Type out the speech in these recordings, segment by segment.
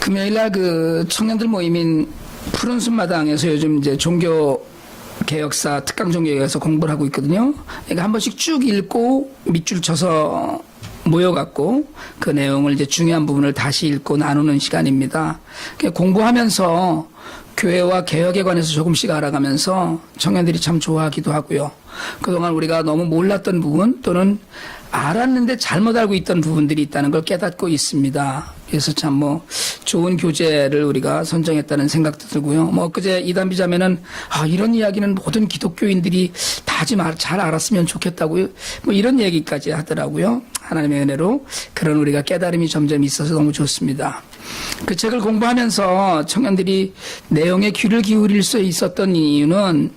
금요일 날그 청년들 모임인 푸른 숲마당에서 요즘 이제 종교 개혁사 특강 종교에서 공부를 하고 있거든요. 그러니까 한 번씩 쭉 읽고 밑줄 쳐서 모여갖고 그 내용을 이제 중요한 부분을 다시 읽고 나누는 시간입니다. 그러니까 공부하면서 교회와 개혁에 관해서 조금씩 알아가면서 청년들이 참 좋아하기도 하고요. 그동안 우리가 너무 몰랐던 부분 또는 알았는데 잘못 알고 있던 부분들이 있다는 걸 깨닫고 있습니다. 그래서 참 뭐 좋은 교재를 우리가 선정했다는 생각도 들고요. 뭐 엊그제 이단 비 자매는 아 이런 이야기는 모든 기독교인들이 다잘 알았으면 좋겠다고요. 뭐 이런 얘기까지 하더라고요. 하나님의 은혜로 그런 우리가 깨달음이 점점 있어서 너무 좋습니다. 그 책을 공부하면서 청년들이 내용에 귀를 기울일 수 있었던 이유는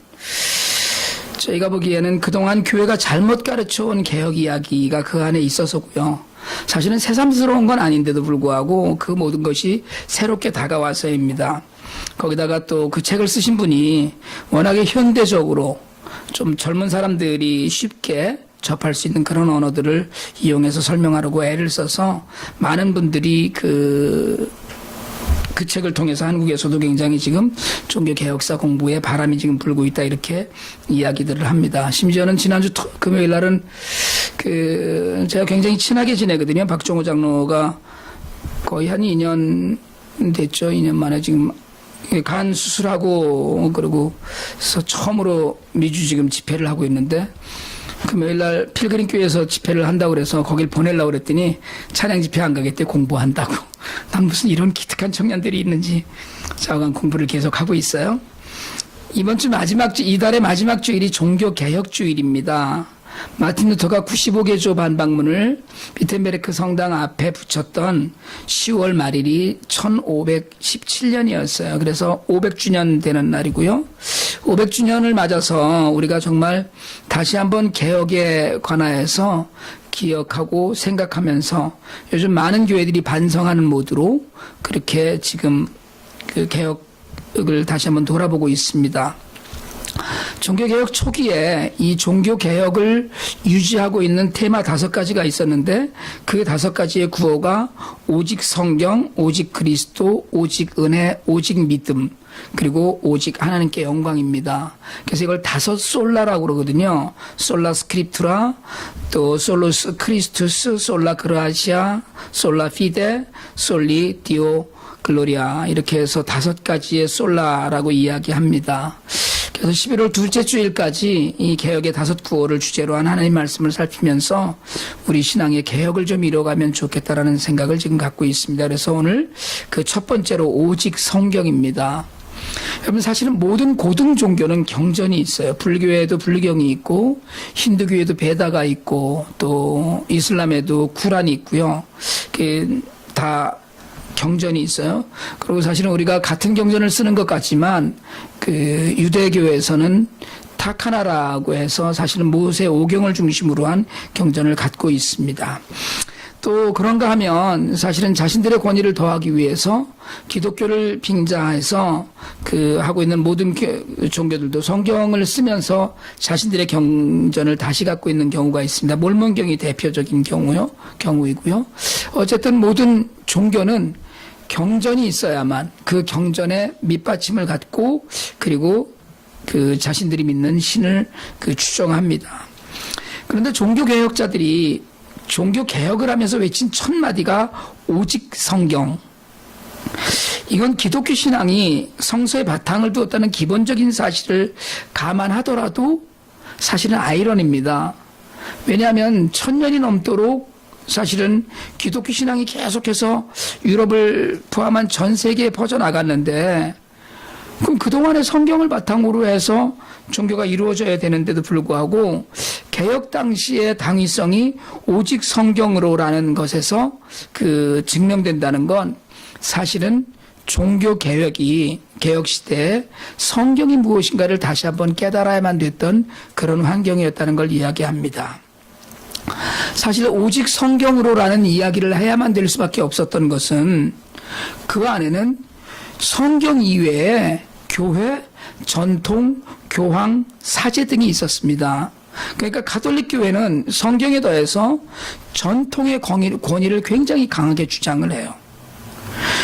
저희가 보기에는 그동안 교회가 잘못 가르쳐온 개혁 이야기가 그 안에 있어서고요. 사실은 새삼스러운 건 아닌데도 불구하고 그 모든 것이 새롭게 다가와서입니다. 거기다가 또 그 책을 쓰신 분이 워낙에 현대적으로 좀 젊은 사람들이 쉽게 접할 수 있는 그런 언어들을 이용해서 설명하려고 애를 써서 많은 분들이 그, 그 책을 통해서 한국에서도 굉장히 지금 종교 개혁사 공부에 바람이 지금 불고 있다 이렇게 이야기들을 합니다. 심지어는 지난주 토- 금요일 날은 그 제가 굉장히 친하게 지내거든요. 박종호 장로가 거의 한 2년 됐죠. 2년 만에 지금 간 수술하고 그러고 서 처음으로 미주 지금 집회를 하고 있는데 금요일 날 필그림 교회에서 집회를 한다고 그래서 거길 보내려고 그랬더니 찬양 집회 안 가겠대 공부한다고. 난 무슨 이런 기특한 청년들이 있는지 자관 공부를 계속 하고 있어요. 이번 주 마지막 주, 이달의 마지막 주일이 종교 개혁 주일입니다. 마틴 루터가 95개조 반박문을 비텐베르크 성당 앞에 붙였던 10월 말일이 1517년이었어요. 그래서 500주년 되는 날이고요. 500주년을 맞아서 우리가 정말 다시 한번 개혁에 관하여서 기억하고 생각하면서 요즘 많은 교회들이 반성하는 모드로 그렇게 지금 그 개혁을 다시 한번 돌아보고 있습니다. 종교개혁 초기에 이 종교개혁을 유지하고 있는 테마 다섯 가지가 있었는데 그 다섯 가지의 구호가 오직 성경, 오직 그리스도, 오직 은혜, 오직 믿음, 그리고 오직 하나님께 영광입니다. 그래서 이걸 다섯 솔라라고 그러거든요. 솔라 스크립투라, 또 솔로스 크리스투스, 솔라 그라시아, 솔라 피데, 솔리 디오 글로리아 이렇게 해서 다섯 가지의 솔라라고 이야기합니다. 그래서 11월 둘째 주일까지 이 개혁의 다섯 구호를 주제로 한 하나님 말씀을 살피면서 우리 신앙의 개혁을 좀 이뤄가면 좋겠다라는 생각을 지금 갖고 있습니다. 그래서 오늘 그 첫 번째로 오직 성경입니다. 여러분 사실은 모든 고등 종교는 경전이 있어요. 불교에도 불경이 있고 힌두교에도 베다가 있고 또 이슬람에도 구란이 있고요. 그다 경전이 있어요. 그리고 사실은 우리가 같은 경전을 쓰는 것 같지만 그 유대교에서는 타카나라고 해서 사실은 모세 오경을 중심으로 한 경전을 갖고 있습니다. 또 그런가 하면 사실은 자신들의 권위를 더하기 위해서 기독교를 빙자해서 그 하고 있는 모든 교- 종교들도 성경을 쓰면서 자신들의 경전을 다시 갖고 있는 경우가 있습니다. 몰몬경이 대표적인 경우요, 경우이고요. 어쨌든 모든 종교는 경전이 있어야만 그 경전에 밑받침을 갖고 그리고 그 자신들이 믿는 신을 그 추정합니다. 그런데 종교 개혁자들이 종교 개혁을 하면서 외친 첫 마디가 오직 성경. 이건 기독교 신앙이 성서의 바탕을 두었다는 기본적인 사실을 감안하더라도 사실은 아이러니입니다. 왜냐하면 천년이 넘도록 사실은 기독교 신앙이 계속해서 유럽을 포함한 전 세계에 퍼져나갔는데 그럼 그동안의 성경을 바탕으로 해서 종교가 이루어져야 되는데도 불구하고 개혁 당시의 당위성이 오직 성경으로라는 것에서 그 증명된다는 건 사실은 종교 개혁이 개혁 시대에 성경이 무엇인가를 다시 한번 깨달아야만 됐던 그런 환경이었다는 걸 이야기합니다. 사실 오직 성경으로라는 이야기를 해야만 될 수밖에 없었던 것은 그 안에는 성경 이외에 교회, 전통, 교황, 사제 등이 있었습니다. 그러니까 가톨릭 교회는 성경에 더해서 전통의 권위- 권위를 굉장히 강하게 주장을 해요.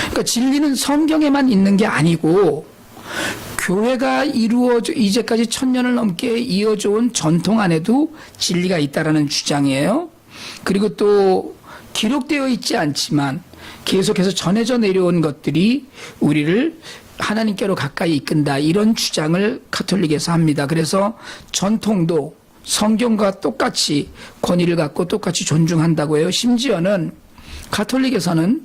그러니까 진리는 성경에만 있는 게 아니고 교회가 이루어져 이제까지 천년을 넘게 이어져 온 전통 안에도 진리가 있다라는 주장이에요. 그리고 또 기록되어 있지 않지만 계속해서 전해져 내려온 것들이 우리를 하나님께로 가까이 이끈다 이런 주장을 카톨릭에서 합니다. 그래서 전통도 성경과 똑같이 권위를 갖고 똑같이 존중한다고 해요. 심지어는 가톨릭에서는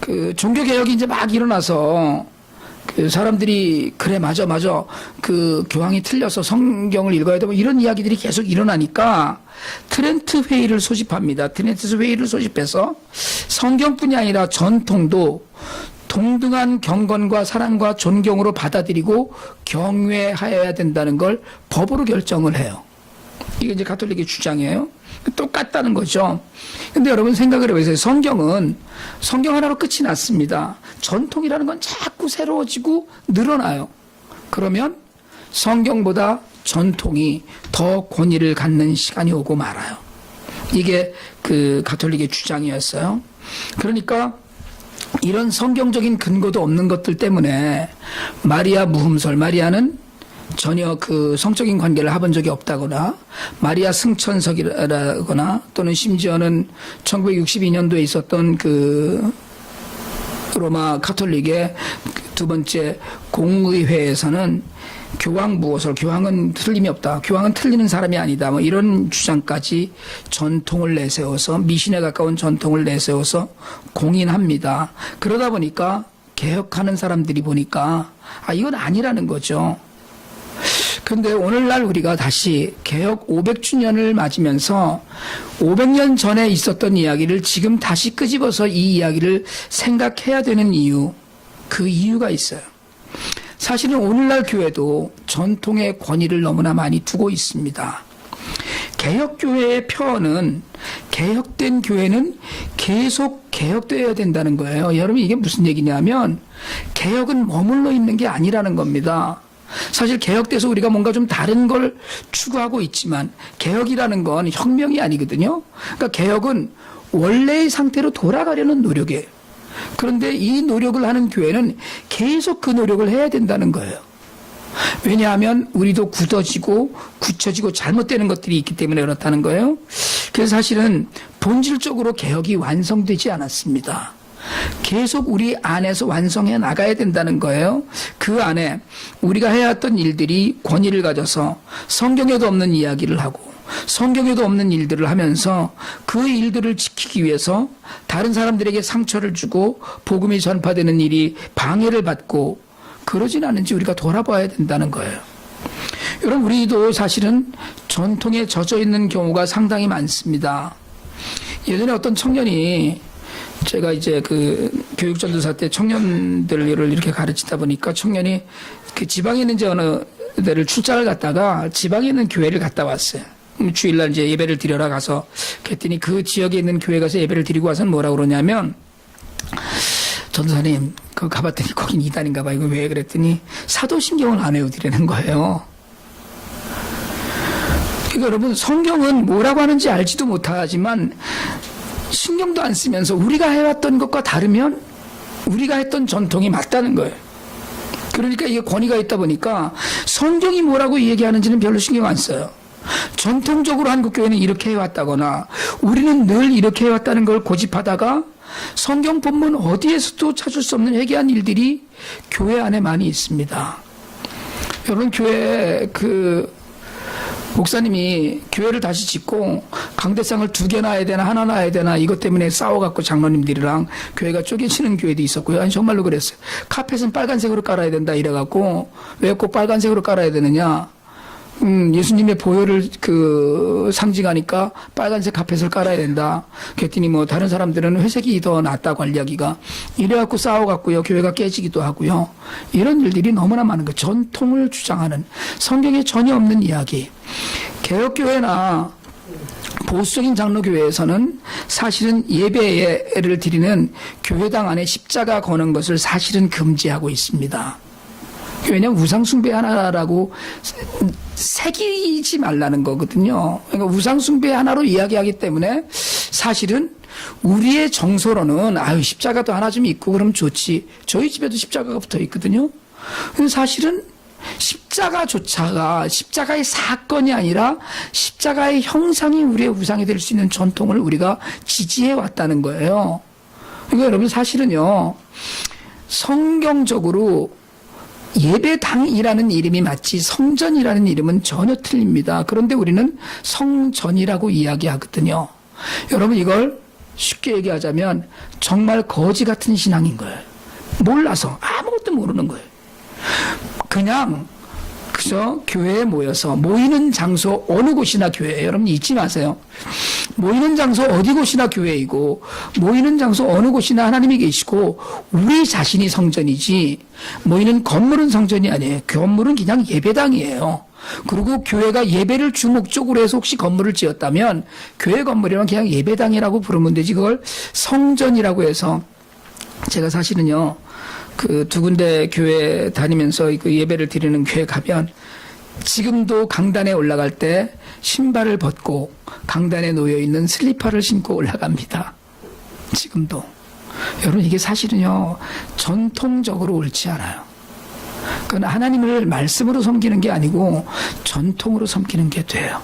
그 종교 개혁이 이제 막 일어나서 그 사람들이 그래 맞아 맞아 그 교황이 틀려서 성경을 읽어야 되고 이런 이야기들이 계속 일어나니까 트렌트 회의를 소집합니다. 트렌트 회의를 소집해서 성경뿐이 아니라 전통도 동등한 경건과 사랑과 존경으로 받아들이고 경외하여야 된다는 걸 법으로 결정을 해요. 이게 이제 가톨릭의 주장이에요. 똑같다는 거죠. 근데 여러분 생각을 해보세요. 성경은 성경 하나로 끝이 났습니다. 전통이라는 건 자꾸 새로워지고 늘어나요. 그러면 성경보다 전통이 더 권위를 갖는 시간이 오고 말아요. 이게 그 가톨릭의 주장이었어요. 그러니까 이런 성경적인 근거도 없는 것들 때문에 마리아 무흠설, 마리아는 전혀 그 성적인 관계를 해본 적이 없다거나 마리아 승천석이라거나 또는 심지어는 1962년도에 있었던 그 로마 카톨릭의 두 번째 공의회에서는 교황 무엇을 교황은 틀림이 없다. 교황은 틀리는 사람이 아니다. 뭐 이런 주장까지 전통을 내세워서 미신에 가까운 전통을 내세워서 공인합니다. 그러다 보니까 개혁하는 사람들이 보니까 아 이건 아니라는 거죠. 근데 오늘날 우리가 다시 개혁 500주년을 맞으면서 500년 전에 있었던 이야기를 지금 다시 끄집어서 이 이야기를 생각해야 되는 이유, 그 이유가 있어요. 사실은 오늘날 교회도 전통의 권위를 너무나 많이 두고 있습니다. 개혁교회의 표어는 개혁된 교회는 계속 개혁되어야 된다는 거예요. 여러분 이게 무슨 얘기냐면 개혁은 머물러 있는 게 아니라는 겁니다. 사실 개혁돼서 우리가 뭔가 좀 다른 걸 추구하고 있지만 개혁이라는 건 혁명이 아니거든요. 그러니까 개혁은 원래의 상태로 돌아가려는 노력이에요. 그런데 이 노력을 하는 교회는 계속 그 노력을 해야 된다는 거예요. 왜냐하면 우리도 굳어지고 굳혀지고 잘못되는 것들이 있기 때문에 그렇다는 거예요. 그래서 사실은 본질적으로 개혁이 완성되지 않았습니다. 계속 우리 안에서 완성해 나가야 된다는 거예요. 그 안에 우리가 해왔던 일들이 권위를 가져서 성경에도 없는 이야기를 하고 성경에도 없는 일들을 하면서 그 일들을 지키기 위해서 다른 사람들에게 상처를 주고 복음이 전파되는 일이 방해를 받고 그러진 않은지 우리가 돌아봐야 된다는 거예요. 여러분 우리도 사실은 전통에 젖어 있는 경우가 상당히 많습니다. 예전에 어떤 청년이 제가 이제 그 교육전도사 때 청년들을 이렇게 가르치다 보니까 청년이 그 지방에 있는 어느 데를 출장을 갔다가 지방에 있는 교회를 갔다 왔어요. 음, 주일날 이제 예배를 드려라 가서 그랬더니 그 지역에 있는 교회 가서 예배를 드리고 와서는 뭐라 그러냐면 전도사님 그 가봤더니 거긴 이단인가 봐 이거 왜 그랬더니 사도신경을 안 외우드리는 거예요. 그러니까 여러분 성경은 뭐라고 하는지 알지도 못하지만 신경도 안 쓰면서 우리가 해왔던 것과 다르면 우리가 했던 전통이 맞다는 거예요. 그러니까 이게 권위가 있다 보니까 성경이 뭐라고 얘기하는지는 별로 신경 안 써요. 전통적으로 한국 교회는 이렇게 해왔다거나 우리는 늘 이렇게 해왔다는 걸 고집하다가 성경 본문 어디에서도 찾을 수 없는 회개한 일들이 교회 안에 많이 있습니다. 여러분 교회 그 목사님이 교회를 다시 짓고 강대상을 두 개 놔야 되나 하나 놔야 되나 이것 때문에 싸워갖고 장로님들이랑 교회가 쪼개지는 교회도 있었고요. 아니 정말로 그랬어요. 카펫은 빨간색으로 깔아야 된다 이래갖고 왜 꼭 빨간색으로 깔아야 되느냐? 음, 예수님의 보혈을 그 상징하니까 빨간색 카펫을 깔아야 된다. 그랬더니 뭐 다른 사람들은 회색이 더 낫다고 할 이야기가 이래갖고 싸워갖고요. 교회가 깨지기도 하고요. 이런 일들이 너무나 많은 거. 전통을 주장하는 성경에 전혀 없는 이야기. 개혁교회나 보수적인 장로교회에서는 사실은 예배를 드리는 교회당 안에 십자가 거는 것을 사실은 금지하고 있습니다. 왜냐하면 우상숭배 하나라고 새기지 말라는 거거든요. 그러니까 우상숭배 하나로 이야기하기 때문에 사실은 우리의 정서로는 아유 십자가도 하나 좀 있고 그럼 좋지. 저희 집에도 십자가가 붙어 있거든요. 사실은 십자가조차가 십자가의 사건이 아니라 십자가의 형상이 우리의 우상이 될 수 있는 전통을 우리가 지지해 왔다는 거예요. 그러니까 여러분 사실은요 성경적으로 예배당이라는 이름이 맞지 성전이라는 이름은 전혀 틀립니다. 그런데 우리는 성전이라고 이야기하거든요. 여러분 이걸 쉽게 얘기하자면 정말 거지 같은 신앙인 거예요. 몰라서 아무것도 모르는 거예요. 그냥 그저 교회에 모여서 모이는 장소 어느 곳이나 교회예요. 여러분 잊지 마세요. 모이는 장소 어디 곳이나 교회이고 모이는 장소 어느 곳이나 하나님이 계시고 우리 자신이 성전이지 모이는 건물은 성전이 아니에요. 건물은 그냥 예배당이에요. 그리고 교회가 예배를 주목적으로 해서 혹시 건물을 지었다면 교회 건물이면 그냥 예배당이라고 부르면 되지 그걸 성전이라고 해서 제가 사실은요 그 두 군데 교회 다니면서 그 예배를 드리는 교회 가면 지금도 강단에 올라갈 때 신발을 벗고 강단에 놓여 있는 슬리퍼를 신고 올라갑니다. 지금도 여러분 이게 사실은요 전통적으로 옳지 않아요. 그건 하나님을 말씀으로 섬기는 게 아니고 전통으로 섬기는 게 돼요.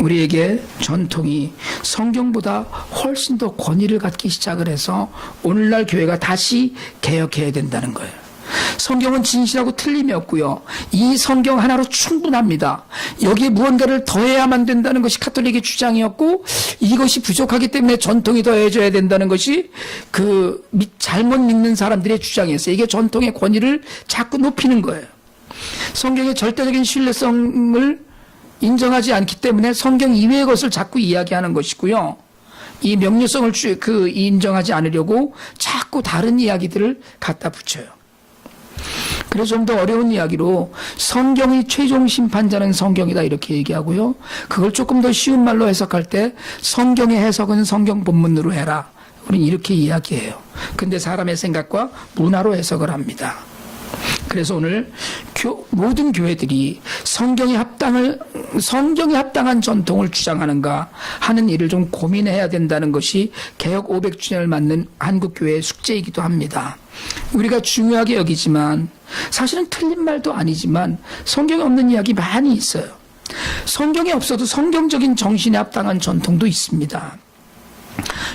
우리에게 전통이 성경보다 훨씬 더 권위를 갖기 시작을 해서 오늘날 교회가 다시 개혁해야 된다는 거예요. 성경은 진실하고 틀림이 없고요. 이 성경 하나로 충분합니다. 여기에 무언가를 더해야만 된다는 것이 카톨릭의 주장이었고 이것이 부족하기 때문에 전통이 더해져야 된다는 것이 그 미- 잘못 믿는 사람들의 주장이었어요. 이게 전통의 권위를 자꾸 높이는 거예요. 성경의 절대적인 신뢰성을 인정하지 않기 때문에 성경 이외의 것을 자꾸 이야기하는 것이고요. 이 명료성을 주- 그 인정하지 않으려고 자꾸 다른 이야기들을 갖다 붙여요. 그래서 좀 더 어려운 이야기로 성경의 최종 심판자는 성경이다 이렇게 얘기하고요. 그걸 조금 더 쉬운 말로 해석할 때 성경의 해석은 성경 본문으로 해라. 우리는 이렇게 이야기해요. 근데 사람의 생각과 문화로 해석을 합니다. 그래서 오늘 교- 모든 교회들이 성경에 합당을 성경에 합당한 전통을 주장하는가 하는 일을 좀 고민해야 된다는 것이 개혁 500주년을 맞는 한국 교회의 숙제이기도 합니다. 우리가 중요하게 여기지만 사실은 틀린 말도 아니지만 성경에 없는 이야기 많이 있어요. 성경에 없어도 성경적인 정신에 합당한 전통도 있습니다.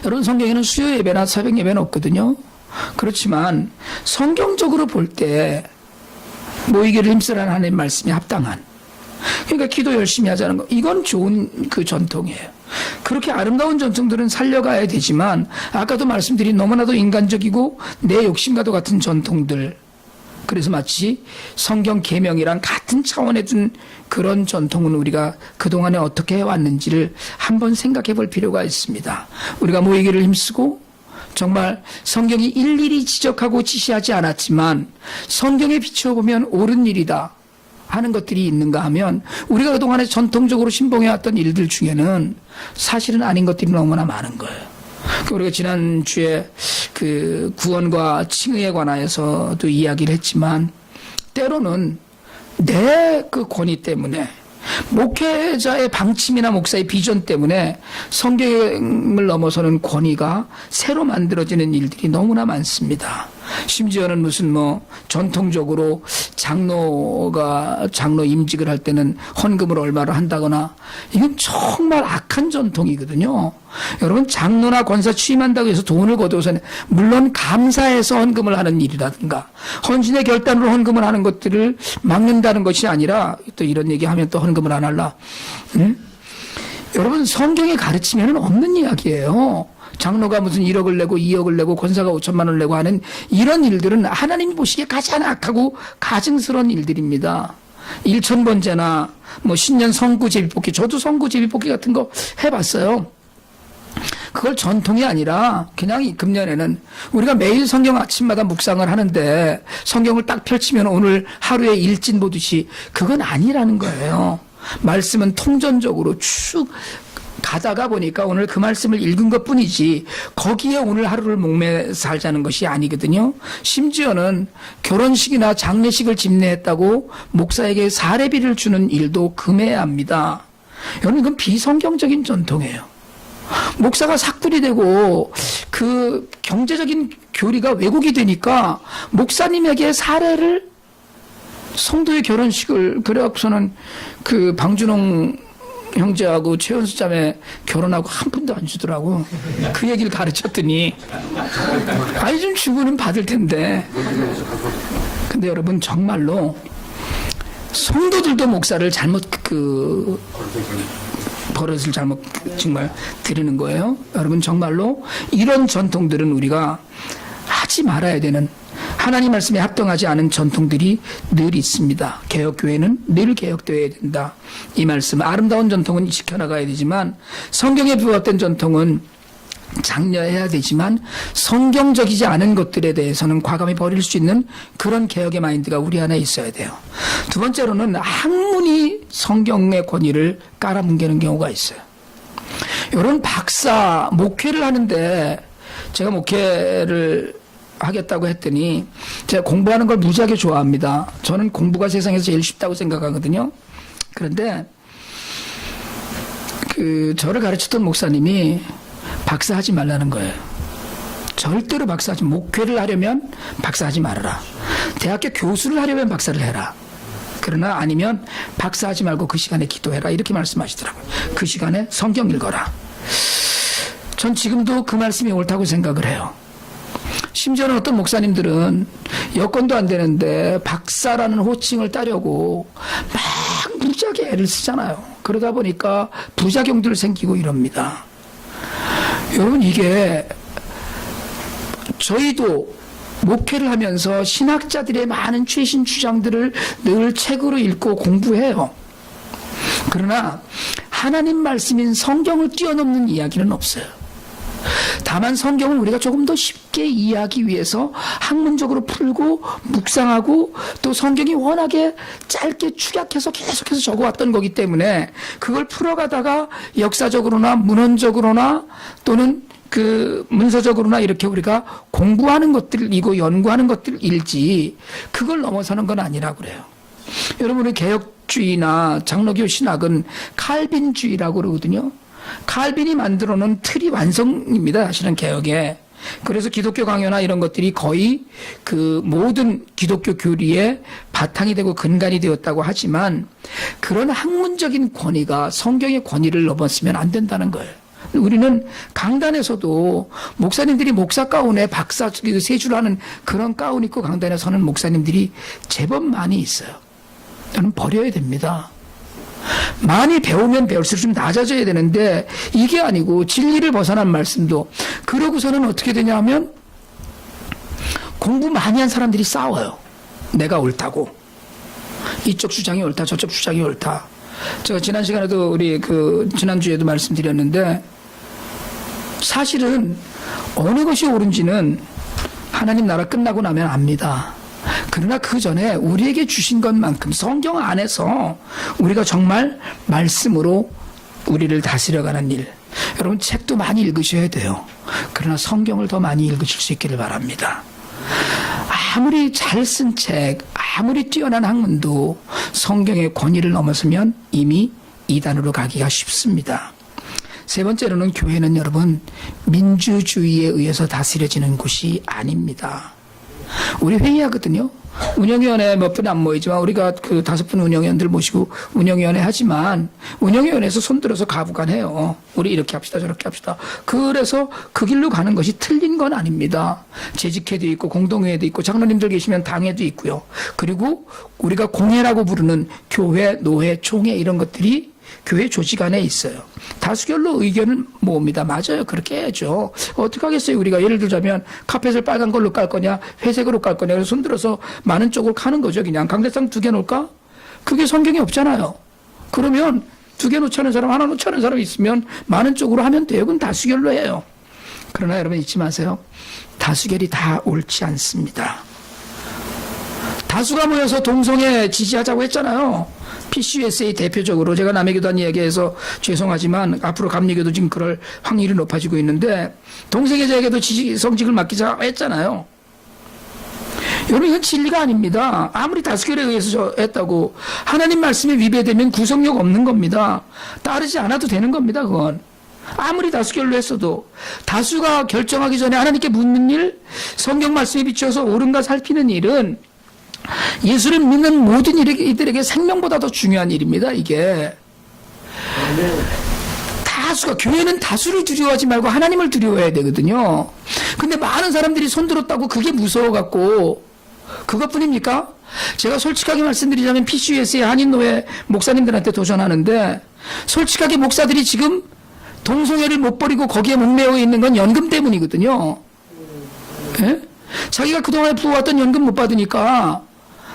여러분 성경에는 수요 예배나 새벽 예배는 없거든요. 그렇지만 성경적으로 볼 때 모이기를 힘쓰라는 하나님 말씀이 합당한 그러니까 기도 열심히 하자는 거 이건 좋은 그 전통이에요. 그렇게 아름다운 전통들은 살려가야 되지만 아까도 말씀드린 너무나도 인간적이고 내 욕심과도 같은 전통들 그래서 마치 성경 계명이랑 같은 차원에 둔 그런 전통은 우리가 그동안에 어떻게 해왔는지를 한번 생각해 볼 필요가 있습니다. 우리가 모이기를 힘쓰고 정말 성경이 일일이 지적하고 지시하지 않았지만 성경에 비추어보면 옳은 일이다 하는 것들이 있는가 하면 우리가 그동안에 전통적으로 신봉해왔던 일들 중에는 사실은 아닌 것들이 너무나 많은 거예요. 그 우리가 지난주에 그 구원과 칭의에 관하여서도 이야기를 했지만 때로는 내 그 권위 때문에 목회자의 방침이나 목사의 비전 때문에 성경을 넘어서는 권위가 새로 만들어지는 일들이 너무나 많습니다. 심지어는 무슨 뭐 전통적으로 장로가 장로 임직을 할 때는 헌금을 얼마를 한다거나 이건 정말 악한 전통이거든요. 여러분 장로나 권사 취임한다고 해서 돈을 거둬서는 물론 감사해서 헌금을 하는 일이라든가 헌신의 결단으로 헌금을 하는 것들을 막는다는 것이 아니라 또 이런 얘기하면 또 헌금을 안 할라. 응? 여러분 성경에 가르치면 없는 이야기예요. 장로가 무슨 1억을 내고 2억을 내고 권사가 5천만 원을 내고 하는 이런 일들은 하나님이 보시기에 가장 악하고 가증스러운 일들입니다. 일천번제나 뭐 신년 성구 제비뽑기 저도 성구 제비뽑기 같은 거 해봤어요. 그걸 전통이 아니라 그냥 이 금년에는 우리가 매일 성경 아침마다 묵상을 하는데 성경을 딱 펼치면 오늘 하루에 일진 보듯이 그건 아니라는 거예요. 말씀은 통전적으로 쭉 가다가 보니까 오늘 그 말씀을 읽은 것 뿐이지 거기에 오늘 하루를 목매 살자는 것이 아니거든요. 심지어는 결혼식이나 장례식을 집례했다고 목사에게 사례비를 주는 일도 금해야 합니다. 여러분, 이건 비성경적인 전통이에요. 목사가 사꾼이 되고 그 경제적인 교리가 왜곡이 되니까 목사님에게 사례를 성도의 결혼식을 그래갖고서는 그 방준홍 형제하고 최연수 자매 결혼하고 한 푼도 안 주더라고. 그 얘기를 가르쳤더니 아니 좀 주고는 받을 텐데. 근데 여러분 정말로 성도들도 목사를 잘못 그 버릇을 잘못 정말 들이는 거예요. 여러분 정말로 이런 전통들은 우리가 하지 말아야 되는 하나님 말씀에 합당하지 않은 전통들이 늘 있습니다. 개혁교회는 늘 개혁되어야 된다. 이 말씀 아름다운 전통은 지켜나가야 되지만 성경에 부합된 전통은 장려해야 되지만 성경적이지 않은 것들에 대해서는 과감히 버릴 수 있는 그런 개혁의 마인드가 우리 안에 있어야 돼요. 두 번째로는 학문이 성경의 권위를 깔아뭉개는 경우가 있어요. 이런 박사 목회를 하는데 제가 목회를 하겠다고 했더니 제가 공부하는 걸 무지하게 좋아합니다. 저는 공부가 세상에서 제일 쉽다고 생각하거든요. 그런데 그 저를 가르쳤던 목사님이 박사하지 말라는 거예요. 절대로 박사하지 목회를 하려면 박사하지 말아라. 대학교 교수를 하려면 박사를 해라. 그러나 아니면 박사하지 말고 그 시간에 기도해라 이렇게 말씀하시더라고요. 그 시간에 성경 읽어라. 전 지금도 그 말씀이 옳다고 생각을 해요. 심지어는 어떤 목사님들은 여건도 안 되는데 박사라는 호칭을 따려고 막 무지하게 애를 쓰잖아요. 그러다 보니까 부작용들 생기고 이럽니다. 여러분 이게 저희도 목회를 하면서 신학자들의 많은 최신 주장들을 늘 책으로 읽고 공부해요. 그러나 하나님 말씀인 성경을 뛰어넘는 이야기는 없어요. 다만 성경을 우리가 조금 더 쉽게 이해하기 위해서 학문적으로 풀고 묵상하고 또 성경이 워낙에 짧게 축약해서 계속해서 적어왔던 거기 때문에 그걸 풀어가다가 역사적으로나 문헌적으로나 또는 그 문서적으로나 이렇게 우리가 공부하는 것들이고 연구하는 것들일지 그걸 넘어서는 건 아니라 그래요. 여러분 우리 개혁주의나 장로교 신학은 칼빈주의라고 그러거든요. 칼빈이 만들어 놓은 틀이 완성입니다. 사실은 개혁에. 그래서 기독교 강요나 이런 것들이 거의 그 모든 기독교 교리의 바탕이 되고 근간이 되었다고 하지만 그런 학문적인 권위가 성경의 권위를 넘었으면 안 된다는 거예요. 우리는 강단에서도 목사님들이 목사 가운에 박사 세줄 하는 그런 가운 입고 강단에 서는 목사님들이 제법 많이 있어요. 저는 버려야 됩니다. 많이 배우면 배울수록 좀 낮아져야 되는데 이게 아니고 진리를 벗어난 말씀도 그러고서는 어떻게 되냐 하면 공부 많이 한 사람들이 싸워요. 내가 옳다고. 이쪽 주장이 옳다, 저쪽 주장이 옳다. 제가 지난 시간에도 우리 그 지난주에도 말씀드렸는데 사실은 어느 것이 옳은지는 하나님 나라 끝나고 나면 압니다. 그러나 그 전에 우리에게 주신 것만큼 성경 안에서 우리가 정말 말씀으로 우리를 다스려가는 일. 여러분 책도 많이 읽으셔야 돼요. 그러나 성경을 더 많이 읽으실 수 있기를 바랍니다. 아무리 잘 쓴 책, 아무리 뛰어난 학문도 성경의 권위를 넘어서면 이미 이단으로 가기가 쉽습니다. 세 번째로는 교회는 여러분 민주주의에 의해서 다스려지는 곳이 아닙니다. 우리 회의하거든요. 운영위원회 몇 분 안 모이지만 우리가 그 다섯 분 운영위원들 모시고 운영위원회 하지만 운영위원회에서 손들어서 가부간해요. 우리 이렇게 합시다 저렇게 합시다. 그래서 그 길로 가는 것이 틀린 건 아닙니다. 재직회도 있고 공동회도 있고 장로님들 계시면 당회도 있고요. 그리고 우리가 공회라고 부르는 교회, 노회, 총회 이런 것들이 교회 조직 안에 있어요. 다수결로 의견을 모읍니다. 맞아요. 그렇게 해야죠. 어떻게 하겠어요? 우리가 예를 들자면 카펫을 빨간 걸로 깔 거냐, 회색으로 깔 거냐. 그래서 손들어서 많은 쪽으로 가는 거죠. 그냥 강대상 두 개 놓을까? 그게 성경에 없잖아요. 그러면 두 개 놓자는 사람, 하나 놓자는 사람이 있으면 많은 쪽으로 하면 돼요. 그건 다수결로 해요. 그러나 여러분 잊지 마세요. 다수결이 다 옳지 않습니다. 다수가 모여서 동성애 지지하자고 했잖아요. PCUSA 대표적으로 제가 남의 교단 이야기해서 죄송하지만 앞으로 감리교도 지금 그럴 확률이 높아지고 있는데 동생애자에게도 지식 성직을 맡기자 했잖아요. 여러분 이건 진리가 아닙니다. 아무리 다수결에 의해서 저 했다고 하나님 말씀에 위배되면 구속력 없는 겁니다. 따르지 않아도 되는 겁니다. 그건 아무리 다수결로 했어도 다수가 결정하기 전에 하나님께 묻는 일, 성경 말씀에 비추어서 옳은가 살피는 일은 예수를 믿는 모든 이들에게 생명보다 더 중요한 일입니다. 이게 다수가 교회는 다수를 두려워하지 말고 하나님을 두려워해야 되거든요. 근데 많은 사람들이 손들었다고 그게 무서워 갖고 그것뿐입니까? 제가 솔직하게 말씀드리자면 PCUS의 한인노회 목사님들한테 도전하는데 솔직하게 목사들이 지금 동성애를 못 버리고 거기에 목매어 있는 건 연금 때문이거든요. 예? 자기가 그동안에 부어왔던 연금 못 받으니까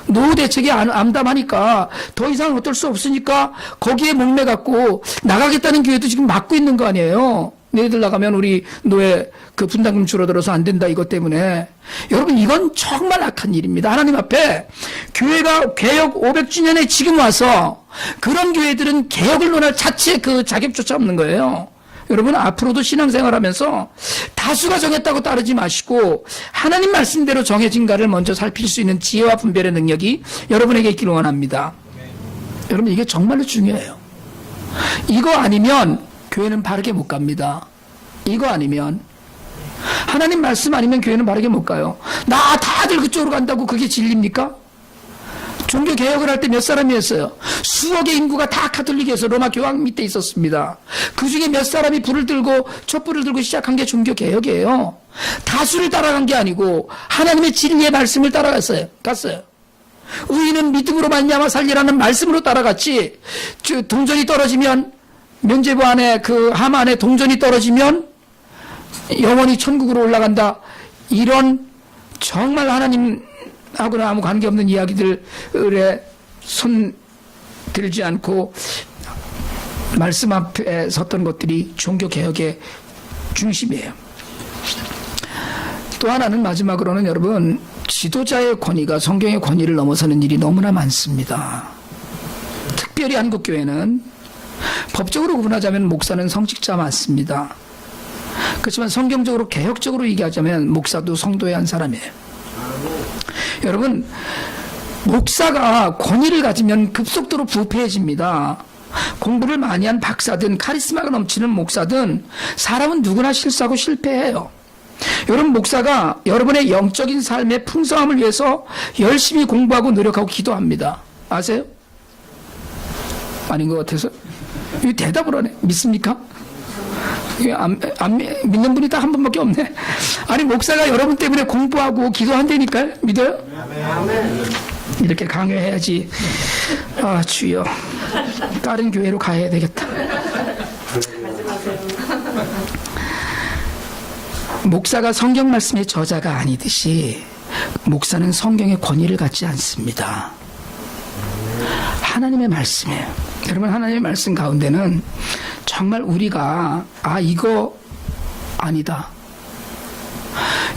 노후 대책이 안- 암담하니까 더 이상 어쩔 수 없으니까 거기에 목매 갖고 나가겠다는 기회도 지금 막고 있는 거 아니에요. 너희들 나가면 우리 노예 그 분담금 줄어들어서 안 된다 이것 때문에 여러분 이건 정말 악한 일입니다. 하나님 앞에 교회가 개혁 500주년에 지금 와서 그런 교회들은 개혁을 논할 자체 그 자격조차 없는 거예요. 여러분 앞으로도 신앙생활하면서 다수가 정했다고 따르지 마시고 하나님 말씀대로 정해진가를 먼저 살필 수 있는 지혜와 분별의 능력이 여러분에게 있기를 원합니다. 여러분 이게 정말로 중요해요. 이거 아니면 교회는 바르게 못 갑니다. 이거 아니면 하나님 말씀 아니면 교회는 바르게 못 가요. 나 다들 그쪽으로 간다고 그게 진리입니까? 종교 개혁을 할 때 몇 사람이었어요? 수억의 인구가 다 카톨릭에서 로마 교황 밑에 있었습니다. 그 중에 몇 사람이 불을 들고 촛불을 들고 시작한 게 종교 개혁이에요. 다수를 따라간 게 아니고 하나님의 진리의 말씀을 따라갔어요. 갔어요. 의인은 믿음으로 말미암아 살리라는 말씀으로 따라갔지. 저 동전이 떨어지면 면제부 안에 그 함 안에 동전이 떨어지면 영원히 천국으로 올라간다. 이런 정말 하나님 하고는 아무 관계없는 이야기들에 손 들지 않고 말씀 앞에 섰던 것들이 종교 개혁의 중심이에요. 또 하나는 마지막으로는 여러분 지도자의 권위가 성경의 권위를 넘어서는 일이 너무나 많습니다. 특별히 한국 교회는 법적으로 구분하자면 목사는 성직자 맞습니다. 그렇지만 성경적으로 개혁적으로 얘기하자면 목사도 성도의 한 사람이에요. 여러분 목사가 권위를 가지면 급속도로 부패해집니다. 공부를 많이 한 박사든 카리스마가 넘치는 목사든 사람은 누구나 실수하고 실패해요. 여러분 목사가 여러분의 영적인 삶의 풍성함을 위해서 열심히 공부하고 노력하고 기도합니다. 아세요? 아닌 것 같아서 이 대답을 하네. 믿습니까? 안, 안 믿- 믿는 분이 딱 한 분밖에 없네. 아니 목사가 여러분 때문에 공부하고 기도한다니까요. 믿어요? 이렇게 강요해야지. 아 주여. 다른 교회로 가야 되겠다. 목사가 성경 말씀의 저자가 아니듯이 목사는 성경의 권위를 갖지 않습니다. 하나님의 말씀이에요. 여러분 하나님의 말씀 가운데는 정말 우리가 아 이거 아니다.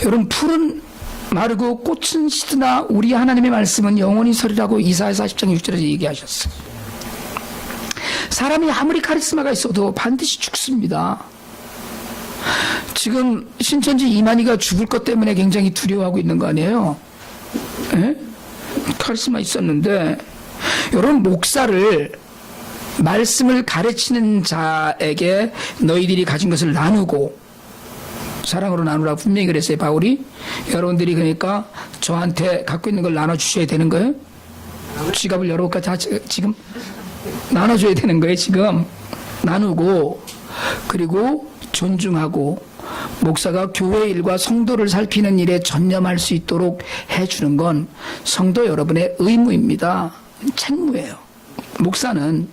여러분 풀은 마르고 꽃은 시드나 우리 하나님의 말씀은 영원히 서리라고 이사야 40장 6절에서 얘기하셨어요. 사람이 아무리 카리스마가 있어도 반드시 죽습니다. 지금 신천지 이만희가 죽을 것 때문에 굉장히 두려워하고 있는 거 아니에요? 예? 카리스마 있었는데 여러분 목사를 말씀을 가르치는 자에게 너희들이 가진 것을 나누고 사랑으로 나누라고 분명히 그랬어요 바울이. 여러분들이 그러니까 저한테 갖고 있는 걸 나눠주셔야 되는 거예요? 지갑을 열어볼까 다 지- 지금 나눠줘야 되는 거예요 지금. 나누고 그리고 존중하고 목사가 교회 일과 성도를 살피는 일에 전념할 수 있도록 해주는 건 성도 여러분의 의무입니다. 책무예요. 목사는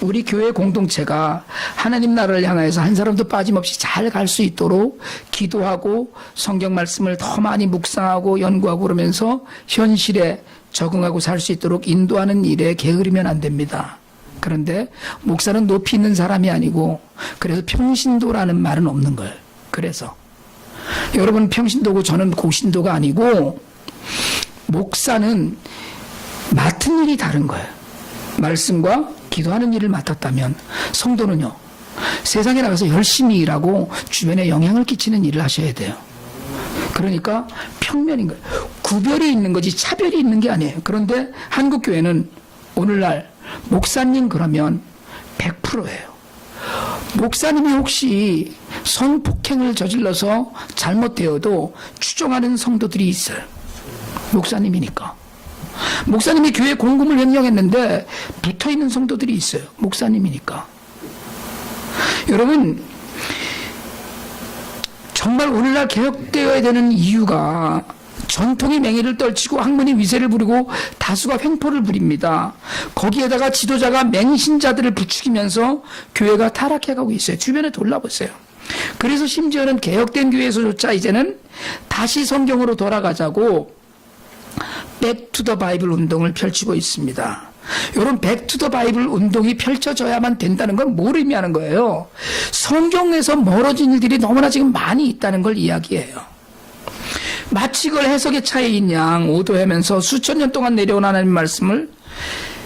우리 교회 공동체가 하나님 나라를 향하여서 한 사람도 빠짐없이 잘 갈 수 있도록 기도하고 성경 말씀을 더 많이 묵상하고 연구하고 그러면서 현실에 적응하고 살 수 있도록 인도하는 일에 게으르면 안 됩니다. 그런데 목사는 높이 있는 사람이 아니고 그래서 평신도라는 말은 없는 거예요. 그래서 여러분 평신도고 저는 고신도가 아니고 목사는 맡은 일이 다른 거예요. 말씀과 기도하는 일을 맡았다면 성도는요 세상에 나가서 열심히 일하고 주변에 영향을 끼치는 일을 하셔야 돼요. 그러니까 평면인 거예요. 구별이 있는 거지 차별이 있는 게 아니에요. 그런데 한국 교회는 오늘날 목사님 그러면 100%예요. 목사님이 혹시 성폭행을 저질러서 잘못되어도 추정하는 성도들이 있어요. 목사님이니까. 목사님이 교회 공금을 횡령했는데 붙어 있는 성도들이 있어요. 목사님이니까. 여러분, 정말 오늘날 개혁되어야 되는 이유가 전통의 맹위를 떨치고 학문이 위세를 부리고 다수가 횡포를 부립니다. 거기에다가 지도자가 맹신자들을 부추기면서 교회가 타락해가고 있어요. 주변에 돌아보세요. 그래서 심지어는 개혁된 교회에서조차 이제는 다시 성경으로 돌아가자고 백투더 바이블 운동을 펼치고 있습니다. 이런 백투더 바이블 운동이 펼쳐져야만 된다는 건 뭘 의미하는 거예요? 성경에서 멀어진 일들이 너무나 지금 많이 있다는 걸 이야기해요. 마치 그걸 해석의 차이인 양 오도하면서 수천 년 동안 내려온 하나님 말씀을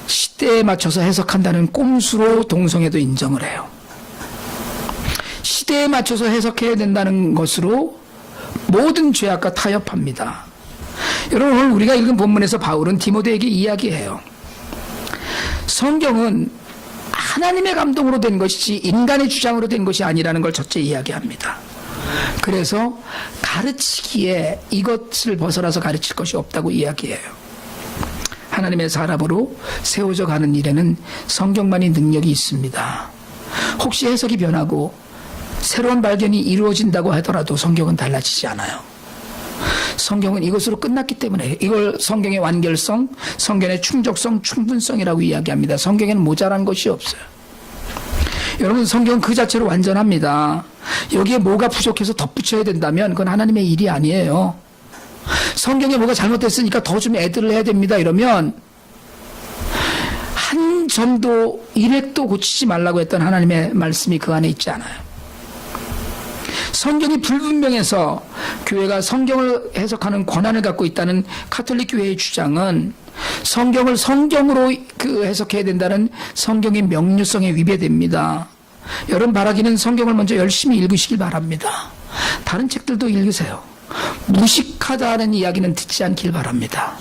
시대에 맞춰서 해석한다는 꼼수로 동성애도 인정을 해요. 시대에 맞춰서 해석해야 된다는 것으로 모든 죄악과 타협합니다. 여러분 오늘 우리가 읽은 본문에서 바울은 디모데에게 이야기해요. 성경은 하나님의 감동으로 된 것이지 인간의 주장으로 된 것이 아니라는 걸 첫째 이야기합니다. 그래서 가르치기에 이것을 벗어나서 가르칠 것이 없다고 이야기해요. 하나님의 사람으로 세워져 가는 일에는 성경만이 능력이 있습니다. 혹시 해석이 변하고 새로운 발견이 이루어진다고 하더라도 성경은 달라지지 않아요. 성경은 이것으로 끝났기 때문에 이걸 성경의 완결성, 성경의 충족성, 충분성이라고 이야기합니다. 성경에는 모자란 것이 없어요. 여러분 성경은 그 자체로 완전합니다. 여기에 뭐가 부족해서 덧붙여야 된다면 그건 하나님의 일이 아니에요. 성경에 뭐가 잘못됐으니까 더 좀 애들을 해야 됩니다. 이러면 한 점도 일획도 고치지 말라고 했던 하나님의 말씀이 그 안에 있지 않아요. 성경이 불분명해서 교회가 성경을 해석하는 권한을 갖고 있다는 카톨릭 교회의 주장은 성경을 성경으로 그 해석해야 된다는 성경의 명료성에 위배됩니다. 여러분 바라기는 성경을 먼저 열심히 읽으시길 바랍니다. 다른 책들도 읽으세요. 무식하다는 이야기는 듣지 않길 바랍니다.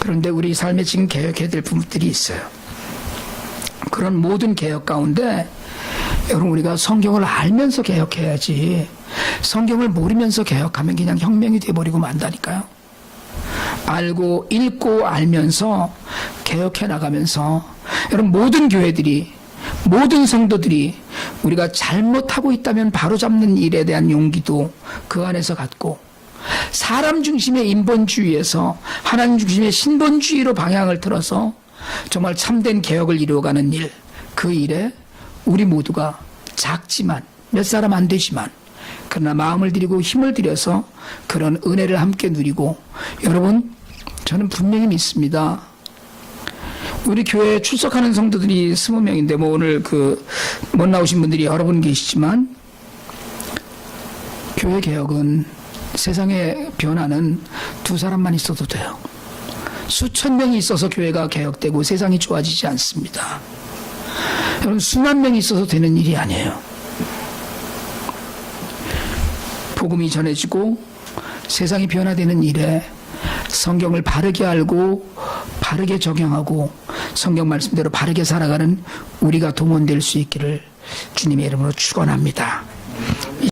그런데 우리 삶에 지금 개혁해야 될 부분들이 있어요. 그런 모든 개혁 가운데 여러분 우리가 성경을 알면서 개혁해야지 성경을 모르면서 개혁하면 그냥 혁명이 돼버리고 만다니까요. 알고 읽고 알면서 개혁해 나가면서 여러분 모든 교회들이 모든 성도들이 우리가 잘못하고 있다면 바로잡는 일에 대한 용기도 그 안에서 갖고 사람 중심의 인본주의에서 하나님 중심의 신본주의로 방향을 틀어서 정말 참된 개혁을 이루어가는 일, 그 일에 우리 모두가 작지만 몇 사람 안 되지만 그러나 마음을 들이고 힘을 들여서 그런 은혜를 함께 누리고 여러분 저는 분명히 믿습니다. 우리 교회에 출석하는 성도들이 스무 명인데 뭐 오늘 그 못 나오신 분들이 여러 분 계시지만 교회 개혁은 세상의 변화는 두 사람만 있어도 돼요. 수천 명이 있어서 교회가 개혁되고 세상이 좋아지지 않습니다. 여러분 수만 명이 있어서 되는 일이 아니에요. 복음이 전해지고 세상이 변화되는 일에 성경을 바르게 알고 바르게 적용하고 성경 말씀대로 바르게 살아가는 우리가 동원될 수 있기를 주님의 이름으로 축원합니다.